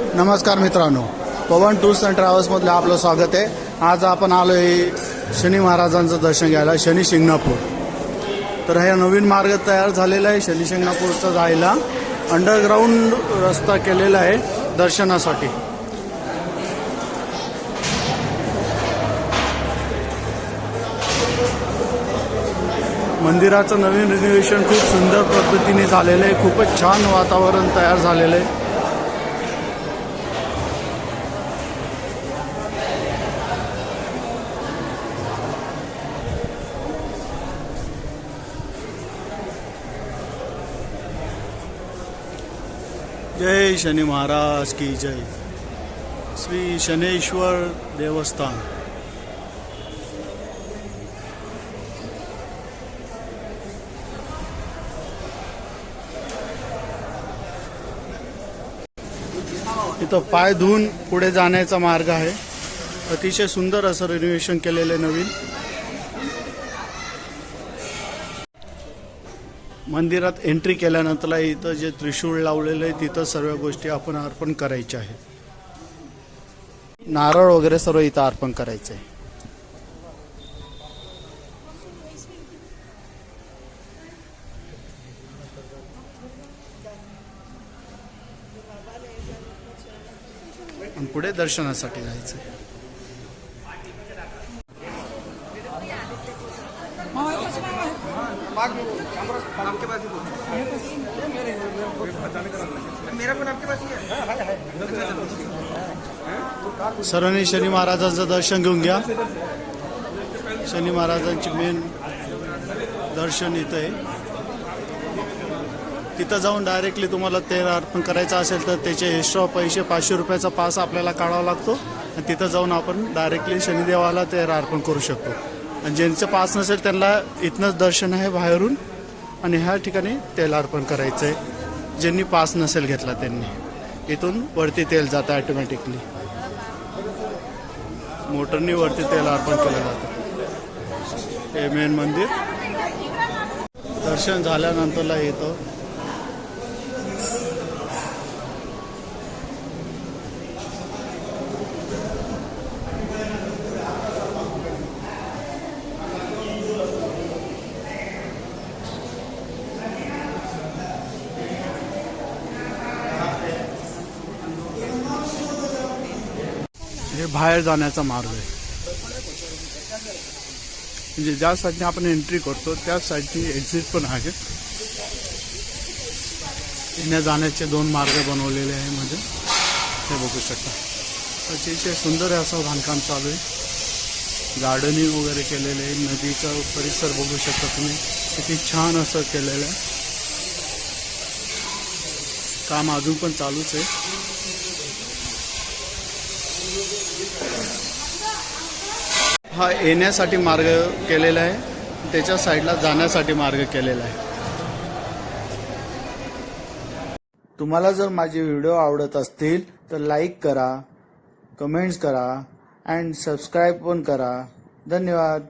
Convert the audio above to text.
नमस्कार मित्रांनो. पवन tours and ट्रॅव्हल्समधलं आपलं स्वागत आहे. आज आपण आलो आहे शनी महाराजांचं दर्शन घ्यायला शनी शिंगणापूर. तर हा नवीन मार्ग तयार झालेला आहे शनी शिंगणापूरचा जायला. अंडरग्राऊंड रस्ता केलेला आहे दर्शनासाठी. मंदिराचं नवीन रिनोव्हेशन खूप सुंदर पद्धतीने झालेलं आहे. खूपच छान वातावरण तयार झालेलं आहे. जय शनी महाराज की जय। श्री शनेश्वर देवस्थान। इथं पाय धुवून पुढे जाण्याचा मार्ग आहे. अतिशय सुंदर असं रिनोव्हेशन केलेलं आहे नवीन. मंदिरात एंट्री केल्यानंतर इथं जे त्रिशूळ लावलेलं आहे तिथं सर्व गोष्टी आपण अर्पण करायच्या आहेत. नारळ वगैरे सर्व इथं अर्पण करायचं आहे. पुढे दर्शनासाठी जायचं आहे. आपके पास ही मेरा फोन आपके पास ही है? सर्वांनी शनी महाराजांचं दर्शन घेऊन घ्या. शनी महाराजांची मेन दर्शन इथं. आहे तिथं जाऊन डायरेक्टली तुम्हाला तेल अर्पण करायचं असेल तर त्याचे एक्स्ट्रा पैसे पाचशे रुपयाचा पास आपल्याला काढावा लागतो. आणि तिथं जाऊन आपण डायरेक्टली शनिदेवाला तेल अर्पण करू शकतो. आणि ज्यांचं पास नसेल त्यांना इथनंच दर्शन आहे बाहेरून. आणि ह्या ठिकाणी तेल अर्पण करायचं आहे ज्यांनी पास नसेल घेतला त्यांनी. इथून वरती तेल जातं ॲटोमॅटिकली मोटरनी वरती तेल अर्पण केलं जातं. हे मेन मंदिर. दर्शन झाल्यानंतरला येतं. हे बाहेर जाण्याचा मार्ग आहे. म्हणजे ज्या साईडने आपण एंट्री करतो त्याच साईडची एक्झिट पण आहे. येण्या जाण्याचे दोन मार्ग बनवलेले आहे म्हणजे. हे बघू शकता. अतिशय सुंदर असं बांधकाम चालू आहे. गार्डनिंग वगैरे केलेलं आहे. नदीचा परिसर बघू शकता तुम्ही. किती छान असं केलेलं आहे. काम अजून पण चालूच आहे. हा येण्यासाठी मार्ग केलेला आहे. त्याच्या साईडला जाण्यासाठी मार्ग केलेला आहे. तुम्हाला जर माझे व्हिडिओ आवडत असतील तर लाईक करा कमेंट्स करा अँड सबस्क्राईब पण करा. धन्यवाद.